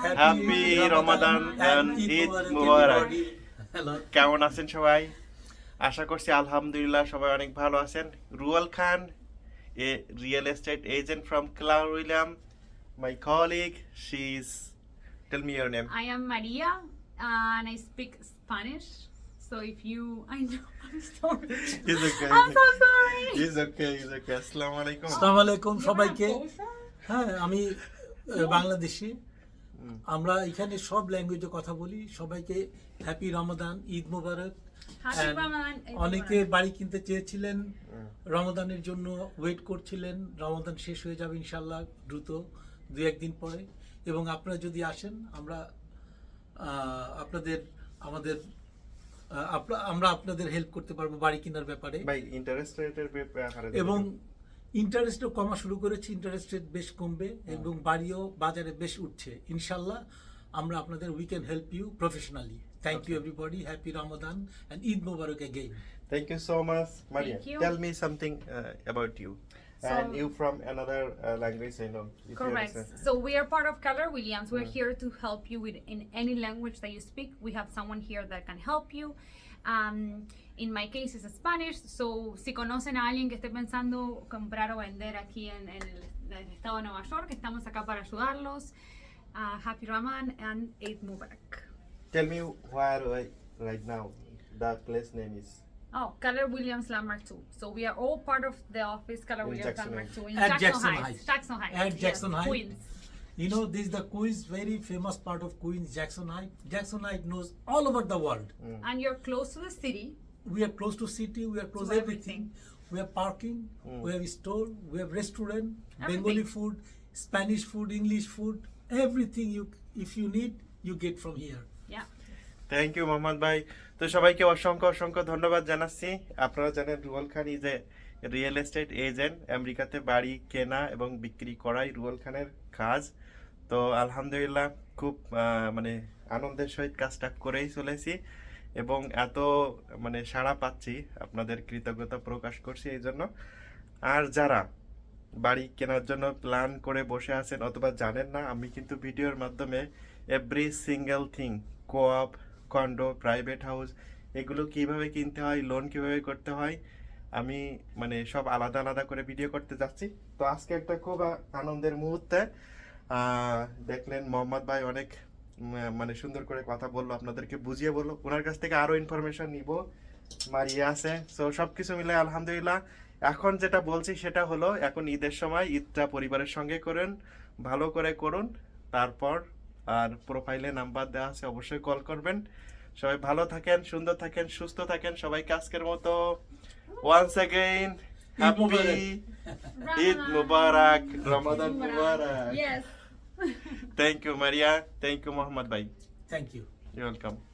Happy Ramadan and Eid মুবারক hello কেমন আছেন সবাই? আশা করছি আলহামদুলিল্লাহ সবাই অনেক ভালো আছেন। Ruyal Khan a real estate agent from Clare William my colleague she is tell me your name I am Maria and I speak Spanish. So if you, I know, I'm sorry. Is okay I'm so sorry. Is okay is okay আসসালামু আলাইকুম আসসালামু আলাইকুম সবাইকে। হ্যাঁ আমি বাংলাদেশি। আমরা এখানে সব ল্যাঙ্গুয়েজে কথা বলি সবাইকে হ্যাপি রমাদান ঈদ মুবারক অনেকে বাড়ি কিনতে চেয়েছিলেন রমাদানের জন্য ওয়েট করছিলেন রমাদান শেষ হয়ে যাবে ইনশাল্লাহ দ্রুত দু একদিন পরে। এবং আপনারা যদি আসেন আমরা আহ, আপনাদের আমাদের আমরা আপনাদের হেল্প করতে পারব বাড়ি কেনার ব্যাপারে। ইন্টারেস্ট রেটের ব্যাপারে এবং ইন্টারেস্টও কমা শুরু করেছে ইন্টারেস্ট রেট বেশ কমবে এবং বাড়িও বাজারে বেশ উঠছে ইনশাল্লাহ আমরা আপনাদের we can help you professionally thank you everybody happy Ramadan and Eid Mobarak again Thank you so much, Maria. Tell me something uh, about you. and So- you from another uh, language, I know. if Correct. So we are part of Keller Williams. We're here to help you with in any language that you speak. We have someone here that can help you. Um, in my case is Spanish. So si conocen a alguien que esté pensando comprar o vender aquí en, en el, en el estado de Nueva York, estamos acá para ayudarlos. Uh, happy Ramadan and Eid Mubarak. Tell me where right, right now the place name is. Oh, Keller Williams Landmark 2. So we are all part of the office Keller Williams Jackson Landmark Heights. 2 in Jackson, Jackson Heights. Heights. Jackson Heights. Yes, Jackson Heights. Queens. You know, this is the Queens, very famous part of Queens, Jackson Heights. Jackson Heights knows all over the world. Mm. And you're close to the city. We are close to city, we are close To to everything. We have parking, mm. we have store, we have restaurant, everything. Bengali food, Spanish food, English food, everything you if you need, you get from here. Yeah. Thank you Mohammad ভাই তো সবাইকে অসংখ্য অসংখ্য ধন্যবাদ জানাচ্ছি আপনারা জানেন Ruyal Khan is a real estate agent, আমেরিকাতে বাড়ি কেনা এবং বিক্রি করাই রুয়াল খানের কাজ। তো আলহামদুলিল্লাহ খুব মানে আনন্দের সহিত কাজটা করেই চলেছি এবং এত মানে সাড়া পাচ্ছি, আপনাদের কৃতজ্ঞতা প্রকাশ করছি এই জন্য। আর যারা বাড়ি কেনার জন্য প্ল্যান করে বসে আছেন অথবা জানেন না, আমি কিন্তু ভিডিওর মাধ্যমে every single thing, co-op, condo, private house, এগুলো কীভাবে কিনতে হয়, লোন কীভাবে করতে হয় আমি মানে সব আলাদা আলাদা করে ভিডিও করতে যাচ্ছি। তো আজকে একটা খুব আনন্দের মুহূর্তে দেখলেন মোহাম্মদ ভাই অনেক মানে সুন্দর করে কথা বলল, আপনাদেরকে বুঝিয়ে বলল। ওনার কাছ থেকে আরও ইনফরমেশন নিব, মারিয়া আছে। সো সব কিছু মিলে আলহামদুলিল্লাহ, এখন যেটা বলছি সেটা হলো, এখন ঈদের সময় ঈদটা পরিবারের সঙ্গে করেন, ভালো করে করুন, তারপর আর প্রোফাইলে নাম্বার দেওয়া আছে, অবশ্যই কল করবেন। সবাই ভালো থাকেন, সুন্দর থাকেন, সুস্থ থাকেন, সবাইকে আজকের মতো once again, happy Eid Mubarak, Ramadan Mubarak. Yes. Thank you, Maria. Thank you, Muhammad Bhai. Thank you. You're welcome.